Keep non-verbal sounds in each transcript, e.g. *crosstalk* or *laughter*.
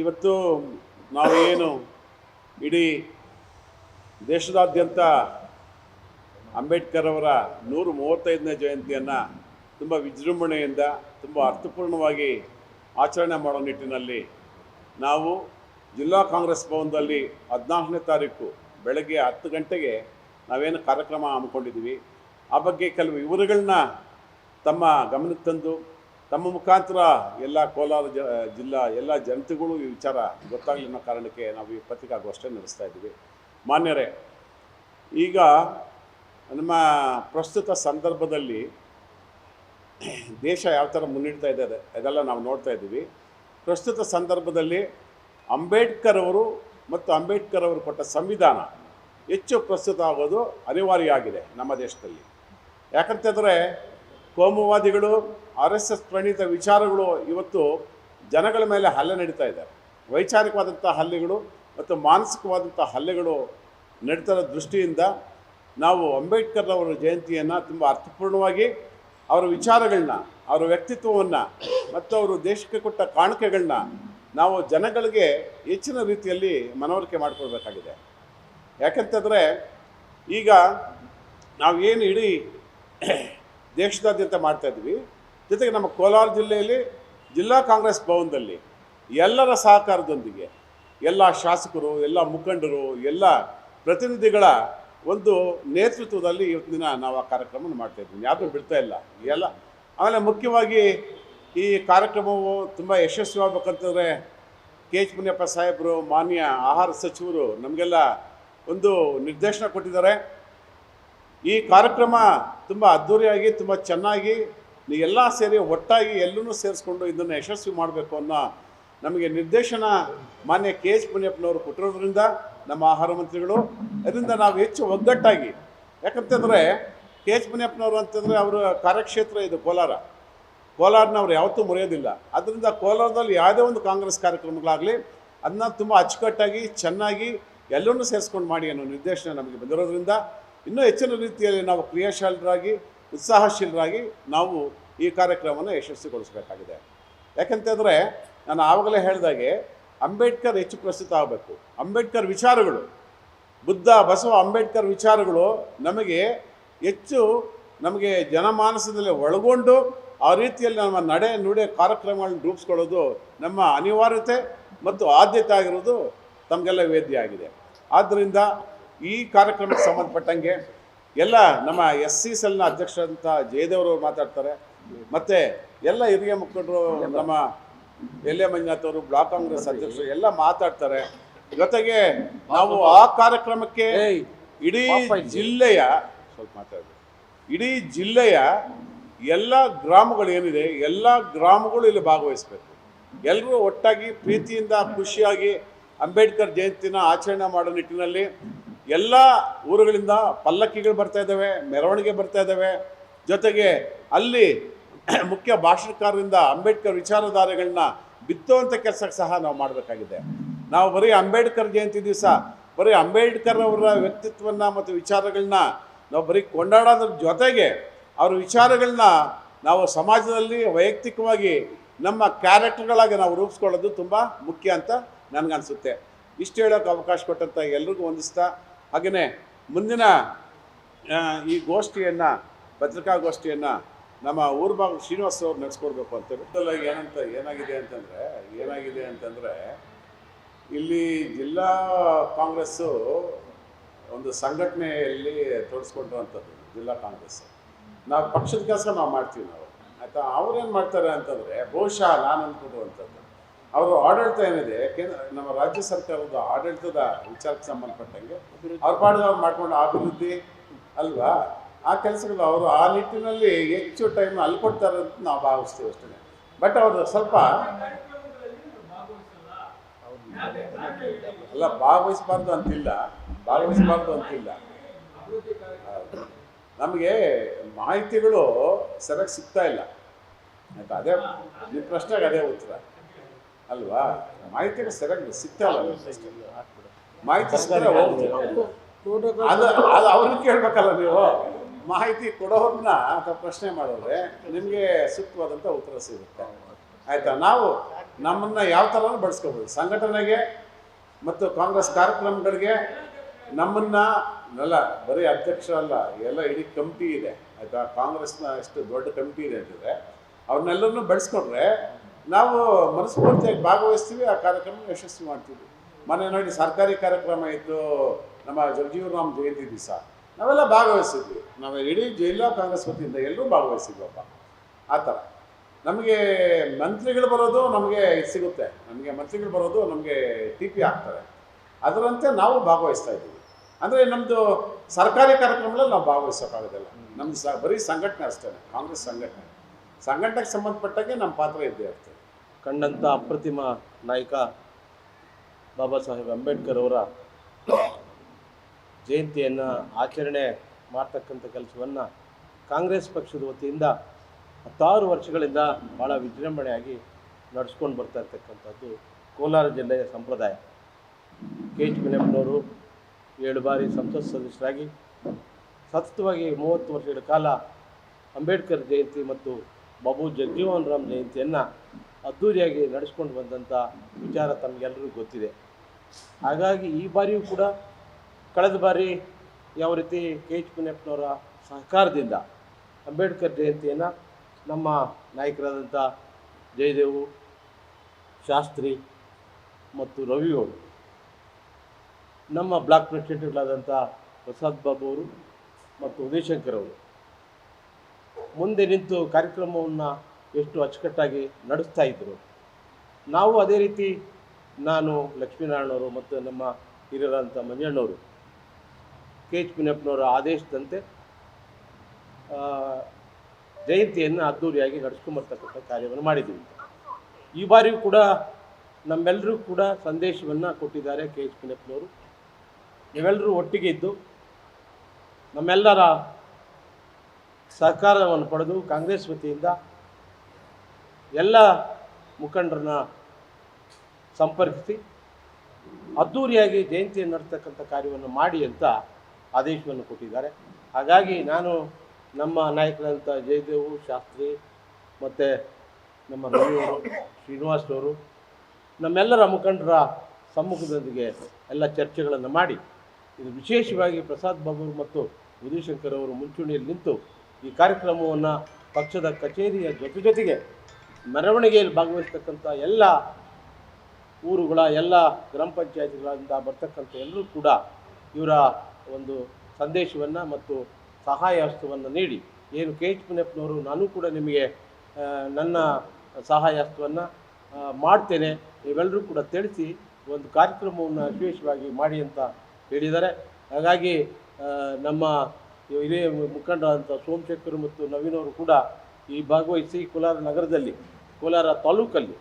ಇವತ್ತು ನಾವೇನು ಇಡೀ ದೇಶದಾದ್ಯಂತ ಅಂಬೇಡ್ಕರ್ ಅವರ ನೂರ ಮೂವತ್ತೈದನೇ ಜಯಂತಿಯನ್ನು ತುಂಬ ವಿಜೃಂಭಣೆಯಿಂದ, ತುಂಬ ಅರ್ಥಪೂರ್ಣವಾಗಿ ಆಚರಣೆ ಮಾಡೋ ನಿಟ್ಟಿನಲ್ಲಿ ನಾವು ಜಿಲ್ಲಾ ಕಾಂಗ್ರೆಸ್ ಭವನದಲ್ಲಿ ಹದಿನಾಲ್ಕನೇ ತಾರೀಕು ಬೆಳಗ್ಗೆ ಹತ್ತು ಗಂಟೆಗೆ ನಾವೇನು ಕಾರ್ಯಕ್ರಮ ಹಮ್ಮಿಕೊಂಡಿದ್ದೀವಿ. ಆ ಬಗ್ಗೆ ಕೆಲವು ವಿವರಗಳನ್ನ ತಮ್ಮ ಗಮನಕ್ಕೆ ತಂದು ತಮ್ಮ ಮುಖಾಂತರ ಎಲ್ಲ ಕೋಲಾರ ಜ ಜಿಲ್ಲಾ ಎಲ್ಲ ಜನತೆಗಳು ಈ ವಿಚಾರ ಗೊತ್ತಾಗಲಿ ಅನ್ನೋ ಕಾರಣಕ್ಕೆ ನಾವು ಈ ಪತ್ರಿಕಾಗೋಷ್ಠಿ ನಡೆಸ್ತಾ ಇದ್ದೀವಿ. ಮಾನ್ಯರೇ, ಈಗ ನಮ್ಮ ಪ್ರಸ್ತುತ ಸಂದರ್ಭದಲ್ಲಿ ದೇಶ ಯಾವ ಥರ ಮುನ್ನೀಡ್ತಾ ಇದೆ ಅದೆಲ್ಲ ನಾವು ನೋಡ್ತಾ ಇದ್ದೀವಿ. ಪ್ರಸ್ತುತ ಸಂದರ್ಭದಲ್ಲಿ ಅಂಬೇಡ್ಕರ್ ಅವರು ಮತ್ತು ಅಂಬೇಡ್ಕರ್ ಅವರು ಕೊಟ್ಟ ಸಂವಿಧಾನ ಹೆಚ್ಚು ಪ್ರಸ್ತುತ ಆಗೋದು ಅನಿವಾರ್ಯ ಆಗಿದೆ ನಮ್ಮ ದೇಶದಲ್ಲಿ. ಯಾಕಂತಂದರೆ ಕೋಮುವಾದಿಗಳು ಆರ್ ಎಸ್ ಎಸ್ ಪ್ರಣೀತ ವಿಚಾರಗಳು ಇವತ್ತು ಜನಗಳ ಮೇಲೆ ಹಲ್ಲೆ ನಡೀತಾ ಇದೆ. ವೈಚಾರಿಕವಾದಂಥ ಹಲ್ಲೆಗಳು ಮತ್ತು ಮಾನಸಿಕವಾದಂಥ ಹಲ್ಲೆಗಳು ನಡೀತಾ ದೃಷ್ಟಿಯಿಂದ ನಾವು ಅಂಬೇಡ್ಕರ್ ಅವರ ಜಯಂತಿಯನ್ನು ತುಂಬ ಅರ್ಥಪೂರ್ಣವಾಗಿ ಅವರ ವಿಚಾರಗಳನ್ನ, ಅವರ ವ್ಯಕ್ತಿತ್ವವನ್ನು ಮತ್ತು ಅವರು ದೇಶಕ್ಕೆ ಕೊಟ್ಟ ಕಾಣಿಕೆಗಳನ್ನ ನಾವು ಜನಗಳಿಗೆ ಹೆಚ್ಚಿನ ರೀತಿಯಲ್ಲಿ ಮನವರಿಕೆ ಮಾಡಿಕೊಳ್ಬೇಕಾಗಿದೆ. ಯಾಕಂತಂದರೆ ಈಗ ನಾವು ಏನು ಇಡೀ ದೇಶದಾದ್ಯಂತ ಮಾಡ್ತಾ ಇದ್ವಿ ಜೊತೆಗೆ ನಮ್ಮ ಕೋಲಾರ ಜಿಲ್ಲೆಯಲ್ಲಿ ಜಿಲ್ಲಾ ಕಾಂಗ್ರೆಸ್ ಭವನದಲ್ಲಿ ಎಲ್ಲರ ಸಹಕಾರದೊಂದಿಗೆ ಎಲ್ಲ ಶಾಸಕರು, ಎಲ್ಲ ಮುಖಂಡರು, ಎಲ್ಲ ಪ್ರತಿನಿಧಿಗಳ ಒಂದು ನೇತೃತ್ವದಲ್ಲಿ ಇವತ್ತಿನ ದಿನ ನಾವು ಆ ಕಾರ್ಯಕ್ರಮವನ್ನು ಮಾಡ್ತಾ ಇದ್ದೀವಿ. ಯಾರೂ ಬಿಡ್ತಾ ಇಲ್ಲ. ಎಲ್ಲ ಆಮೇಲೆ ಮುಖ್ಯವಾಗಿ ಈ ಕಾರ್ಯಕ್ರಮವು ತುಂಬ ಯಶಸ್ವಿಯಾಗಬೇಕಂತಂದರೆ ಕೆ ಎಚ್ ಮುನಿಯಪ್ಪ ಸಾಹೇಬರು, ಮಾನ್ಯ ಆಹಾರ ಸಚಿವರು ನಮಗೆಲ್ಲ ಒಂದು ನಿರ್ದೇಶನ ಕೊಟ್ಟಿದ್ದಾರೆ. ಈ ಕಾರ್ಯಕ್ರಮ ತುಂಬ ಅದ್ಧೂರಿಯಾಗಿ ತುಂಬ ಚೆನ್ನಾಗಿ ಎಲ್ಲ ಸೇರಿ ಒಟ್ಟಾಗಿ ಎಲ್ಲೂ ಸೇರಿಸ್ಕೊಂಡು ಇದನ್ನು ಯಶಸ್ವಿ ಮಾಡಬೇಕು ಅನ್ನೋ ನಮಗೆ ನಿರ್ದೇಶನ ಮಾನ್ಯ ಕೆ ಎಚ್ ಮುನಿಯಪ್ಪನವರು ಕೊಟ್ಟಿರೋದ್ರಿಂದ ನಮ್ಮ ಆಹಾರ ಮಂತ್ರಿಗಳು, ಅದರಿಂದ ನಾವು ಹೆಚ್ಚು ಒಗ್ಗಟ್ಟಾಗಿ ಯಾಕಂತಂದರೆ ಕೆ ಎಚ್ ಮುನಿಯಪ್ಪನವರು ಅಂತಂದರೆ ಅವರ ಕಾರ್ಯಕ್ಷೇತ್ರ ಇದು ಕೋಲಾರ. ಕೋಲಾರನ ಅವ್ರು ಯಾವತ್ತೂ ಮುರಿಯೋದಿಲ್ಲ. ಅದರಿಂದ ಕೋಲಾರದಲ್ಲಿ ಯಾವುದೇ ಒಂದು ಕಾಂಗ್ರೆಸ್ ಕಾರ್ಯಕ್ರಮಗಳಾಗಲಿ, ಅದನ್ನ ತುಂಬ ಅಚ್ಚುಕಟ್ಟಾಗಿ, ಚೆನ್ನಾಗಿ ಎಲ್ಲರನ್ನೂ ಸೇರಿಸ್ಕೊಂಡು ಮಾಡಿ ಅನ್ನೋ ನಿರ್ದೇಶನ ನಮಗೆ ಬಂದಿರೋದ್ರಿಂದ, ಇನ್ನೂ ಹೆಚ್ಚಿನ ರೀತಿಯಲ್ಲಿ ನಾವು ಕ್ರಿಯಾಶೀಲರಾಗಿ ಉತ್ಸಾಹಶೀಲರಾಗಿ ನಾವು ಈ ಕಾರ್ಯಕ್ರಮವನ್ನು ಯಶಸ್ವಿಗೊಳಿಸಬೇಕಾಗಿದೆ. ಯಾಕಂತಂದರೆ ನಾನು ಆವಾಗಲೇ ಹೇಳಿದಾಗೆ ಅಂಬೇಡ್ಕರ್ ಹೆಚ್ಚು ಪ್ರಸ್ತುತ ಆಗಬೇಕು. ಅಂಬೇಡ್ಕರ್ ವಿಚಾರಗಳು, ಬುದ್ಧ, ಬಸವ ಅಂಬೇಡ್ಕರ್ ವಿಚಾರಗಳು ನಮಗೆ ಹೆಚ್ಚು ನಮಗೆ ಜನಮಾನಸದಲ್ಲಿ ಒಳಗೊಂಡು ಆ ರೀತಿಯಲ್ಲಿ ನಮ್ಮ ನಡೆ ನುಡಿ ಕಾರ್ಯಕ್ರಮಗಳನ್ನ ರೂಪಿಸ್ಕೊಳ್ಳೋದು ನಮ್ಮ ಅನಿವಾರ್ಯತೆ ಮತ್ತು ಆದ್ಯತೆ ಆಗಿರೋದು ತಮಗೆಲ್ಲ ವೇದ್ಯ ಆಗಿದೆ. ಆದ್ದರಿಂದ ಈ ಕಾರ್ಯಕ್ರಮಕ್ಕೆ ಸಂಬಂಧಪಟ್ಟಂಗೆ ಎಲ್ಲ ನಮ್ಮ ಎಸ್ ಸಿ ಸೆಲ್ನ ಅಧ್ಯಕ್ಷರಂತ ಜಯದೇವರು ಮಾತಾಡ್ತಾರೆ. ಮತ್ತು ಎಲ್ಲ ಹಿರಿಯ ಮುಖಂಡರು ನಮ್ಮ ಎಲ್ ಎ ಮಂಜುನಾಥ್ ಅವರು ಬ್ಲಾಕ್ ಕಾಂಗ್ರೆಸ್ ಅಧ್ಯಕ್ಷರು ಎಲ್ಲ ಮಾತಾಡ್ತಾರೆ. ಜೊತೆಗೆ ನಾವು ಆ ಕಾರ್ಯಕ್ರಮಕ್ಕೆ ಇಡೀ ಜಿಲ್ಲೆಯ ಸ್ವಲ್ಪ ಮಾತಾಡಬೇಕು ಇಡೀ ಜಿಲ್ಲೆಯ ಎಲ್ಲ ಗ್ರಾಮಗಳು ಏನಿದೆ ಎಲ್ಲ ಗ್ರಾಮಗಳು ಇಲ್ಲಿ ಭಾಗವಹಿಸಬೇಕು. ಎಲ್ಲರೂ ಒಟ್ಟಾಗಿ ಪ್ರೀತಿಯಿಂದ ಖುಷಿಯಾಗಿ ಅಂಬೇಡ್ಕರ್ ಜಯಂತಿನ ಆಚರಣೆ ಮಾಡೋ ನಿಟ್ಟಿನಲ್ಲಿ ಎಲ್ಲ ಊರುಗಳಿಂದ ಪಲ್ಲಕ್ಕಿಗಳು ಬರ್ತಾ ಇದ್ದಾವೆ, ಮೆರವಣಿಗೆ ಬರ್ತಾ ಇದ್ದಾವೆ. ಜೊತೆಗೆ ಅಲ್ಲಿ *clears throat* ಮುಖ್ಯ ಭಾಷಣಕಾರರಿಂದ ಅಂಬೇಡ್ಕರ್ ವಿಚಾರಧಾರೆಗಳನ್ನ ಬಿತ್ತುವಂಥ ಕೆಲಸಕ್ಕೆ ಸಹ ನಾವು ಮಾಡಬೇಕಾಗಿದೆ. ನಾವು ಬರೀ ಅಂಬೇಡ್ಕರ್ ಜಯಂತಿ ದಿವಸ, ಬರೀ ಅಂಬೇಡ್ಕರ್ ಅವರ ವ್ಯಕ್ತಿತ್ವವನ್ನು ಮತ್ತು ವಿಚಾರಗಳನ್ನ ನಾವು ಬರೀ ಕೊಂಡಾಡೋದ್ರ ಜೊತೆಗೆ ಅವರ ವಿಚಾರಗಳನ್ನ ನಾವು ಸಮಾಜದಲ್ಲಿ ವೈಯಕ್ತಿಕವಾಗಿ ನಮ್ಮ ಕ್ಯಾರೆಕ್ಟರ್ಗಳಾಗಿ ನಾವು ರೂಪಿಸ್ಕೊಳ್ಳೋದು ತುಂಬ ಮುಖ್ಯ ಅಂತ ನನಗನ್ಸುತ್ತೆ. ಇಷ್ಟು ಹೇಳೋಕ್ಕೆ ಅವಕಾಶ ಕೊಟ್ಟಂಥ ಎಲ್ರಿಗೂ ವಂದಿಸ್ತಾ ಹಾಗೆಯೇ ಮುಂದಿನ ಈ ಗೋಷ್ಠಿಯನ್ನು ಪತ್ರಿಕಾಗೋಷ್ಠಿಯನ್ನು ನಮ್ಮ ಊರು ಭಾಗ ಶ್ರೀನಿವಾಸ ಅವ್ರು ನಡೆಸ್ಕೊಡ್ಬೇಕು ಅಂತೇಳಿ ಮೊದಲಾಗಿ ಏನಂತ, ಏನಾಗಿದೆ ಅಂತಂದರೆ ಏನಾಗಿದೆ ಅಂತಂದರೆ, ಇಲ್ಲಿ ಜಿಲ್ಲಾ ಕಾಂಗ್ರೆಸ್ಸು ಒಂದು ಸಂಘಟನೆಯಲ್ಲಿ ತೊಡಸ್ಕೊಂಡಿರುವಂಥದ್ದು ಜಿಲ್ಲಾ ಕಾಂಗ್ರೆಸ್. ನಾವು ಪಕ್ಷದ ಕೆಲಸ ನಾವು ಮಾಡ್ತೀವಿ ನಾವು. ಆಯಿತಾ, ಅವ್ರೇನು ಮಾಡ್ತಾರೆ ಅಂತಂದರೆ, ಬಹುಶಃ ನಾನು ಅಂದ್ಕೊಂಡಿರುವಂಥದ್ದು ಅವರು ಆಡಳಿತ ಏನಿದೆ ಕೇಂದ್ರ ನಮ್ಮ ರಾಜ್ಯ ಸರ್ಕಾರದ ಆಡಳಿತದ ವಿಚಾರಕ್ಕೆ ಸಂಬಂಧಪಟ್ಟಂಗೆ ಅವ್ರ ಪಾಡಿದ ಅವ್ರು ಮಾಡ್ಕೊಂಡು ಅಭಿವೃದ್ಧಿ ಅಲ್ವಾ? ಆ ಕೆಲಸಗಳು ಅವರು ಆ ನಿಟ್ಟಿನಲ್ಲಿ ಹೆಚ್ಚು ಟೈಮ್ ಅಲ್ಲಿ ಕೊಡ್ತಾರೆ ಅಂತ ನಾವು ಭಾವಿಸ್ತೀವಿ ಅಷ್ಟೇ ಬಟ್ ಅವರು ಸ್ವಲ್ಪ ಅಲ್ಲ ಭಾಗವಹಿಸಬಾರ್ದು ಅಂತಿಲ್ಲ. ಭಾಗವಹಿಸಬಾರ್ದು ಅಂತಿಲ್ಲ. ನಮಗೆ ಮಾಹಿತಿಗಳು ಸರಿಯಾಗಿ ಸಿಗ್ತಾ ಇಲ್ಲ. ಆಯ್ತಾ? ಅದೇ ನಿಮ್ಮ ಪ್ರಶ್ನೆಗೆ ಅದೇ ಉತ್ತರ. ಅಲ್ವಾ? ಮಾಹಿತಿ ಸರಿಯಾಗಿ ಸಿಗ್ತಲ್ಲ. ಮಾಹಿತಿ ಹೋಗ್ತೀವಿ ಅದು ಅದು ಅವ್ರನ್ನ ಕೇಳ್ಬೇಕಲ್ಲ ನೀವು? ಮಾಹಿತಿ ಕೊಡೋರನ್ನ ಅಥವಾ ಪ್ರಶ್ನೆ ಮಾಡಿದ್ರೆ ನಿಮಗೆ ಸೂಕ್ತವಾದಂಥ ಉತ್ತರ ಸಿಗುತ್ತೆ. ಆಯಿತಾ? ನಾವು ನಮ್ಮನ್ನು ಯಾವ ಥರ ಬಳಸ್ಕೋಬೋದು. ಸಂಘಟನೆಗೆ ಮತ್ತು ಕಾಂಗ್ರೆಸ್ ಕಾರ್ಯಕ್ರಮಗಳಿಗೆ ನಮ್ಮನ್ನು ಅಲ್ಲ ಬರೀ ಅಧ್ಯಕ್ಷ ಅಲ್ಲ ಎಲ್ಲ ಇಡೀ ಕಮಿಟಿ ಇದೆ. ಆಯಿತಾ? ಕಾಂಗ್ರೆಸ್ನ ಎಷ್ಟು ದೊಡ್ಡ ಕಮಿಟಿ ಇದೆ ಅಂತಿದ್ರೆ ಅವ್ರನ್ನೆಲ್ಲರನ್ನೂ ಬೆಳೆಸ್ಕೊಂಡ್ರೆ ನಾವು ಮನಸ್ಫೂರ್ತಿಯಾಗಿ ಭಾಗವಹಿಸ್ತೀವಿ, ಆ ಕಾರ್ಯಕ್ರಮ ಯಶಸ್ವಿ ಮಾಡ್ತೀವಿ. ಮೊನ್ನೆ ನೋಡಿ ಸರ್ಕಾರಿ ಕಾರ್ಯಕ್ರಮ ಇತ್ತು ನಮ್ಮ ಜಗಜೀವರಾಮ್ ಜಯಂತಿ ದಿವಸ. ನಾವೆಲ್ಲ ಭಾಗವಹಿಸಿದ್ವಿ. ನಾವು ಇಡೀ ಜಿಲ್ಲಾ ಕಾಂಗ್ರೆಸ್ ವತಿಯಿಂದ ಎಲ್ಲರೂ ಭಾಗವಹಿಸಿದ್ವಪ್ಪ ಆ ಥರ. ನಮಗೆ ಮಂತ್ರಿಗಳು ಬರೋದು ನಮಗೆ ಸಿಗುತ್ತೆ. ನಮಗೆ ಮಂತ್ರಿಗಳು ಬರೋದು ನಮಗೆ ಟಿ ಪಿ ಆಗ್ತಾರೆ ಅದರಂತೆ ನಾವು ಭಾಗವಹಿಸ್ತಾ ಇದ್ದೀವಿ. ಅಂದರೆ ನಮ್ಮದು ಸರ್ಕಾರಿ ಕಾರ್ಯಕ್ರಮಗಳಲ್ಲಿ ನಾವು ಭಾಗವಹಿಸೋಕ್ಕಾಗೋದಿಲ್ಲ. ನಮ್ಮದು ಸ ಬರೀ ಸಂಘಟನೆ ಅಷ್ಟೇ, ಕಾಂಗ್ರೆಸ್ ಸಂಘಟನೆ. ಸಂಘಟನೆಗೆ ಸಂಬಂಧಪಟ್ಟಾಗೆ ನಮ್ಮ ಪಾತ್ರ ಇದ್ದೇ ಇರ್ತದೆ. ಕಂಡಂಥ ಅಪ್ರತಿಮ ನಾಯಕ ಬಾಬಾ ಸಾಹೇಬ್ ಅಂಬೇಡ್ಕರ್ ಅವರ ಜಯಂತಿಯನ್ನು ಆಚರಣೆ ಮಾಡ್ತಕ್ಕಂಥ ಕೆಲಸವನ್ನು ಕಾಂಗ್ರೆಸ್ ಪಕ್ಷದ ವತಿಯಿಂದ ಹತ್ತಾರು ವರ್ಷಗಳಿಂದ ಭಾಳ ವಿಜೃಂಭಣೆಯಾಗಿ ನಡೆಸ್ಕೊಂಡು ಬರ್ತಾ ಇರ್ತಕ್ಕಂಥದ್ದು ಕೋಲಾರ ಜಿಲ್ಲೆಯ ಸಂಪ್ರದಾಯ. ಕೆ ಎಚ್ ಮಿನಪ್ಪನವರು ಏಳು ಬಾರಿ ಸಂಸತ್ ಸದಸ್ಯರಾಗಿ ಸತತವಾಗಿ ಮೂವತ್ತು ವರ್ಷಗಳ ಕಾಲ ಅಂಬೇಡ್ಕರ್ ಜಯಂತಿ ಮತ್ತು ಬಾಬು ಜಗಜೀವನ್ ರಾಮ್ ಜಯಂತಿಯನ್ನು ಅದ್ಧೂರಿಯಾಗಿ ನಡೆಸ್ಕೊಂಡು ಬಂದಂಥ ವಿಚಾರ ತಮಗೆಲ್ಲರಿಗೂ ಗೊತ್ತಿದೆ. ಹಾಗಾಗಿ ಈ ಬಾರಿಯೂ ಕೂಡ ಕಳೆದ ಬಾರಿ ಯಾವ ರೀತಿ ಕೆ ಎಚ್ ಮುನಿಯಪ್ಪನವರ ಸಹಕಾರದಿಂದ ಅಂಬೇಡ್ಕರ್ ಜಯಂತಿಯನ್ನು ನಮ್ಮ ನಾಯಕರಾದಂಥ ಜಯದೇವು, ಶಾಸ್ತ್ರಿ ಮತ್ತು ರವಿಯವರು ನಮ್ಮ ಬ್ಲಾಕ್ ಪ್ರೆಸಿಡೆಂಟ್ಗಳಾದಂಥ ಪ್ರಸಾದ್ ಬಾಬು ಅವರು ಮತ್ತು ಉದಯಶಂಕರ್ ಅವರು ಮುಂದೆ ನಿಂತು ಕಾರ್ಯಕ್ರಮವನ್ನು ಎಷ್ಟು ಅಚ್ಚುಕಟ್ಟಾಗಿ ನಡೆಸ್ತಾ ಇದ್ದರು ನಾವು ಅದೇ ರೀತಿ ನಾನು ಲಕ್ಷ್ಮೀನಾರಾಯಣವರು ಮತ್ತು ನಮ್ಮ ಹಿರಿಯರಾದಂಥ ಮಂಜಣ್ಣವರು ಕೆ ಎಚ್ ಪಿನಪ್ಪನವರ ಆದೇಶದಂತೆ ಜಯಂತಿಯನ್ನು ಅದ್ದೂರಿಯಾಗಿ ನಡೆಸ್ಕೊಂಬರ್ತಕ್ಕಂಥ ಕಾರ್ಯವನ್ನು ಮಾಡಿದ್ದೀವಿ. ಈ ಬಾರಿಯೂ ಕೂಡ ನಮ್ಮೆಲ್ಲರೂ ಕೂಡ ಸಂದೇಶವನ್ನು ಕೊಟ್ಟಿದ್ದಾರೆ ಕೆ ಎಚ್ ಪಿನಪ್ಪನವರು ಇವೆಲ್ಲರೂ ಒಟ್ಟಿಗೆ ಇದ್ದು, ನಮ್ಮೆಲ್ಲರ ಸಹಕಾರವನ್ನು ಪಡೆದು ಕಾಂಗ್ರೆಸ್ ವತಿಯಿಂದ ಎಲ್ಲ ಮುಖಂಡರನ್ನ ಸಂಪರ್ಕಿಸಿ ಅದ್ದೂರಿಯಾಗಿ ಜಯಂತಿಯನ್ನು ನಡೆಸ್ತಕ್ಕಂಥ ಕಾರ್ಯವನ್ನು ಮಾಡಿ ಅಂತ ಆದೇಶವನ್ನು ಕೊಟ್ಟಿದ್ದಾರೆ. ಹಾಗಾಗಿ ನಾನು ನಮ್ಮ ನಾಯಕರಾದಂಥ ಜಯದೇವು ಶಾಸ್ತ್ರಿ ಮತ್ತು ನಮ್ಮ ರವಿಯವರು ಶ್ರೀನಿವಾಸರವರು ನಮ್ಮೆಲ್ಲರ ಮುಖಂಡರ ಸಮ್ಮುಖದೊಂದಿಗೆ ಎಲ್ಲ ಚರ್ಚೆಗಳನ್ನು ಮಾಡಿ, ಇದು ವಿಶೇಷವಾಗಿ ಪ್ರಸಾದ್ ಬಾಬು ಮತ್ತು ಉದಯಶಂಕರ್ ಅವರು ಮುಂಚೂಣಿಯಲ್ಲಿ ನಿಂತು ಈ ಕಾರ್ಯಕ್ರಮವನ್ನು ಪಕ್ಷದ ಕಚೇರಿಯ ಜೊತೆ ಜೊತೆಗೆ ಮೆರವಣಿಗೆಯಲ್ಲಿ ಭಾಗವಹಿಸ್ತಕ್ಕಂಥ ಎಲ್ಲ ಊರುಗಳ, ಎಲ್ಲ ಗ್ರಾಮ ಪಂಚಾಯತ್ಗಳಿಂದ ಬರ್ತಕ್ಕಂಥ ಎಲ್ಲರೂ ಕೂಡ ಇವರ ಒಂದು ಸಂದೇಶವನ್ನು ಮತ್ತು ಸಹಾಯ ಹಸ್ತವನ್ನು ನೀಡಿ. ಏನು ಕೆ ಎಚ್ ಪುನಪ್ಪನವರು ನಾನು ಕೂಡ ನಿಮಗೆ ನನ್ನ ಸಹಾಯ ಹಸ್ತವನ್ನು ಮಾಡ್ತೇನೆ. ನೀವೆಲ್ಲರೂ ಕೂಡ ತಿಳಿಸಿ ಒಂದು ಕಾರ್ಯಕ್ರಮವನ್ನು ವಿಶೇಷವಾಗಿ ಮಾಡಿ ಅಂತ ಹೇಳಿದ್ದಾರೆ. ಹಾಗಾಗಿ ನಮ್ಮ ಹಿರಿಯ ಮುಖಂಡರಾದಂಥ ಸೋಮಶೇಖರ್ ಮತ್ತು ನವೀನವರು ಕೂಡ ಈ ಭಾಗವಹಿಸಿ ಕೋಲಾರ ನಗರದಲ್ಲಿ ಕೋಲಾರ ತಾಲೂಕಲ್ಲಿ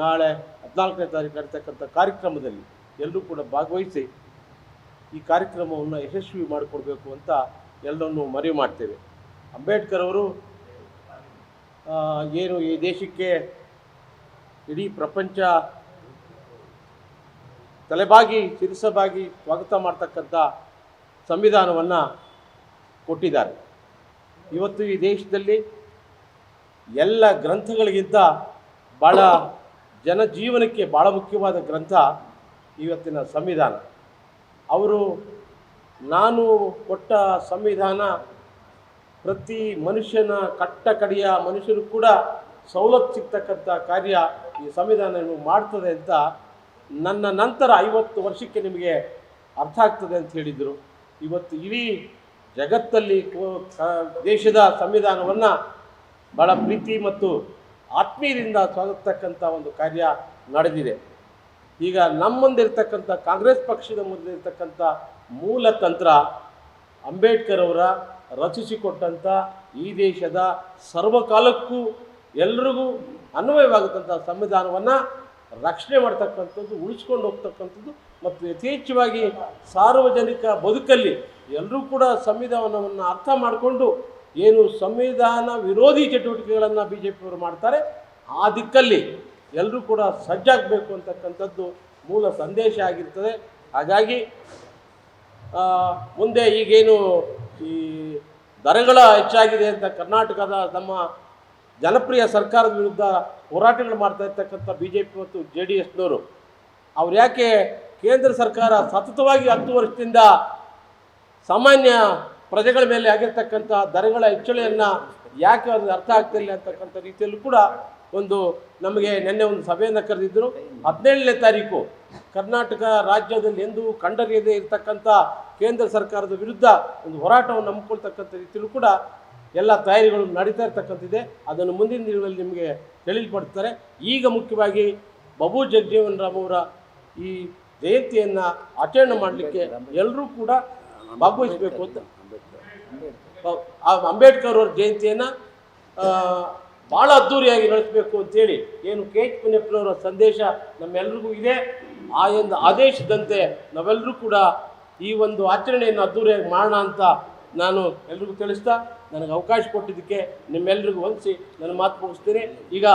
ನಾಳೆ ಹದಿನಾಲ್ಕನೇ ತಾರೀಕು ನಡೀತಕ್ಕಂಥ ಕಾರ್ಯಕ್ರಮದಲ್ಲಿ ಎಲ್ಲರೂ ಕೂಡ ಭಾಗವಹಿಸಿ ಈ ಕಾರ್ಯಕ್ರಮವನ್ನು ಯಶಸ್ವಿ ಮಾಡಿಕೊಡ್ಬೇಕು ಅಂತ ಎಲ್ಲರನ್ನೂ ಮನವಿ ಮಾಡ್ತೇವೆ. ಅಂಬೇಡ್ಕರ್ ಅವರು ಏನು ಈ ದೇಶಕ್ಕೆ ಇಡೀ ಪ್ರಪಂಚ ತಲೆಬಾಗಿ ಶಿರಸಬಾಗಿ ಸ್ವಾಗತ ಮಾಡ್ತಕ್ಕಂಥ ಸಂವಿಧಾನವನ್ನು ಕೊಟ್ಟಿದ್ದಾರೆ. ಇವತ್ತು ಈ ದೇಶದಲ್ಲಿ ಎಲ್ಲ ಗ್ರಂಥಗಳಿಗಿಂತ ಭಾಳ ಜನಜೀವನಕ್ಕೆ ಭಾಳ ಮುಖ್ಯವಾದ ಗ್ರಂಥ ಇವತ್ತಿನ ಸಂವಿಧಾನ. ಅವರು ನಾನು ಕೊಟ್ಟ ಸಂವಿಧಾನ ಪ್ರತಿ ಮನುಷ್ಯನ ಕಟ್ಟ ಕಡೆಯ ಮನುಷ್ಯರು ಕೂಡ ಸವಲತ್ತು ಸಿಗ್ತಕ್ಕಂಥ ಕಾರ್ಯ ಈ ಸಂವಿಧಾನ ಮಾಡ್ತದೆ ಅಂತ ನನ್ನ ನಂತರ ಐವತ್ತು ವರ್ಷಕ್ಕೆ ನಿಮಗೆ ಅರ್ಥ ಆಗ್ತದೆ ಅಂತ ಹೇಳಿದರು. ಇವತ್ತು ಇಡೀ ಜಗತ್ತಲ್ಲಿ ದೇಶದ ಸಂವಿಧಾನವನ್ನು ಭಾಳ ಪ್ರೀತಿ ಮತ್ತು ಆತ್ಮೀಯರಿಂದ ಸ್ವಾಗತಕ್ಕಂಥ ಒಂದು ಕಾರ್ಯ ನಡೆದಿದೆ. ಈಗ ನಮ್ಮಂದಿರ್ತಕ್ಕಂಥ ಕಾಂಗ್ರೆಸ್ ಪಕ್ಷದ ಮುಂದಿರ್ತಕ್ಕಂಥ ಮೂಲ ತಂತ್ರ ಅಂಬೇಡ್ಕರ್ ಅವರ ರಚಿಸಿಕೊಟ್ಟಂಥ ಈ ದೇಶದ ಸರ್ವಕಾಲಕ್ಕೂ ಎಲ್ರಿಗೂ ಅನ್ವಯವಾಗತಕ್ಕಂಥ ಸಂವಿಧಾನವನ್ನು ರಕ್ಷಣೆ ಮಾಡ್ತಕ್ಕಂಥದ್ದು, ಉಳಿಸ್ಕೊಂಡು ಹೋಗ್ತಕ್ಕಂಥದ್ದು ಮತ್ತು ಯಥೇಚ್ಛವಾಗಿ ಸಾರ್ವಜನಿಕ ಬದುಕಲ್ಲಿ ಎಲ್ಲರೂ ಕೂಡ ಸಂವಿಧಾನವನ್ನು ಅರ್ಥ ಮಾಡಿಕೊಂಡು ಏನು ಸಂವಿಧಾನ ವಿರೋಧಿ ಚಟುವಟಿಕೆಗಳನ್ನು ಬಿ ಜೆ ಪಿಯವರು ಮಾಡ್ತಾರೆ, ಆ ದಿಕ್ಕಲ್ಲಿ ಎಲ್ಲರೂ ಕೂಡ ಸಜ್ಜಾಗಬೇಕು ಅಂತಕ್ಕಂಥದ್ದು ಮೂಲ ಸಂದೇಶ ಆಗಿರ್ತದೆ. ಹಾಗಾಗಿ ಮುಂದೆ ಈಗೇನು ಈ ದರಗಳ ಹೆಚ್ಚಾಗಿದೆ ಅಂತ ಕರ್ನಾಟಕದ ನಮ್ಮ ಜನಪ್ರಿಯ ಸರ್ಕಾರದ ವಿರುದ್ಧ ಹೋರಾಟಗಳು ಮಾಡ್ತಾ ಇರ್ತಕ್ಕಂಥ ಬಿ ಜೆ ಪಿ ಮತ್ತು ಜೆ ಡಿ ಎಸ್ನವರು ಅವ್ರು ಯಾಕೆ ಕೇಂದ್ರ ಸರ್ಕಾರ ಸತತವಾಗಿ ಹತ್ತು ವರ್ಷದಿಂದ ಸಾಮಾನ್ಯ ಪ್ರಜೆಗಳ ಮೇಲೆ ಆಗಿರ್ತಕ್ಕಂಥ ದರಗಳ ಹೆಚ್ಚಳೆಯನ್ನು ಯಾಕೆ ಅದು ಅರ್ಥ ಆಗ್ತಿಲ್ಲ ಅಂತಕ್ಕಂಥ ರೀತಿಯಲ್ಲೂ ಕೂಡ ಒಂದು ನಮಗೆ ನಿನ್ನೆ ಒಂದು ಸಭೆಯನ್ನು ಕರೆದಿದ್ದರು ಹದಿನೇಳನೇ ತಾರೀಕು ಕರ್ನಾಟಕ ರಾಜ್ಯದಲ್ಲಿ ಎಂದೂ ಕಂಡರಿಯದೇ ಇರತಕ್ಕಂಥ ಕೇಂದ್ರ ಸರ್ಕಾರದ ವಿರುದ್ಧ ಒಂದು ಹೋರಾಟವನ್ನು ನಂಬಿಕೊಳ್ತಕ್ಕಂಥ ರೀತಿಯಲ್ಲೂ ಕೂಡ ಎಲ್ಲ ತಯಾರಿಗಳು ನಡೀತಾ ಇರ್ತಕ್ಕಂಥದ್ದೇ. ಅದನ್ನು ಮುಂದಿನ ದಿನಗಳಲ್ಲಿ ನಿಮಗೆ ತಿಳಿಲ್ಪಡ್ತಾರೆ. ಈಗ ಮುಖ್ಯವಾಗಿ ಬಾಬು ಜಗಜೀವನ್ ರಾಮ್ ಅವರ ಈ ಜಯಂತಿಯನ್ನು ಆಚರಣೆ ಮಾಡಲಿಕ್ಕೆ ಎಲ್ಲರೂ ಕೂಡ ಭಾಗವಹಿಸಬೇಕು ಅಂತ ಆ ಅಂಬೇಡ್ಕರ್ ಅವ್ರ ಜಯಂತಿಯನ್ನು ಭಾಳ ಅದ್ಧೂರಿಯಾಗಿ ನಡೆಸಬೇಕು ಅಂತೇಳಿ ಏನು ಕೆ ಎಚ್ ಪುಣ್ಯಪ್ಪನವರ ಸಂದೇಶ ನಮ್ಮೆಲ್ರಿಗೂ ಇದೆ. ಆ ಒಂದು ಆದೇಶದಂತೆ ನಾವೆಲ್ಲರೂ ಕೂಡ ಈ ಒಂದು ಆಚರಣೆಯನ್ನು ಅದ್ಧೂರಿಯಾಗಿ ಮಾಡೋಣ ಅಂತ ನಾನು ಎಲ್ರಿಗೂ ತಿಳಿಸ್ತಾ, ನನಗೆ ಅವಕಾಶ ಕೊಟ್ಟಿದ್ದಕ್ಕೆ ನಿಮ್ಮೆಲ್ರಿಗೂ ಹೊಂದಿಸಿ ನನ್ನ ಮಾತು ಮುಗಿಸ್ತೀನಿ. ಈಗ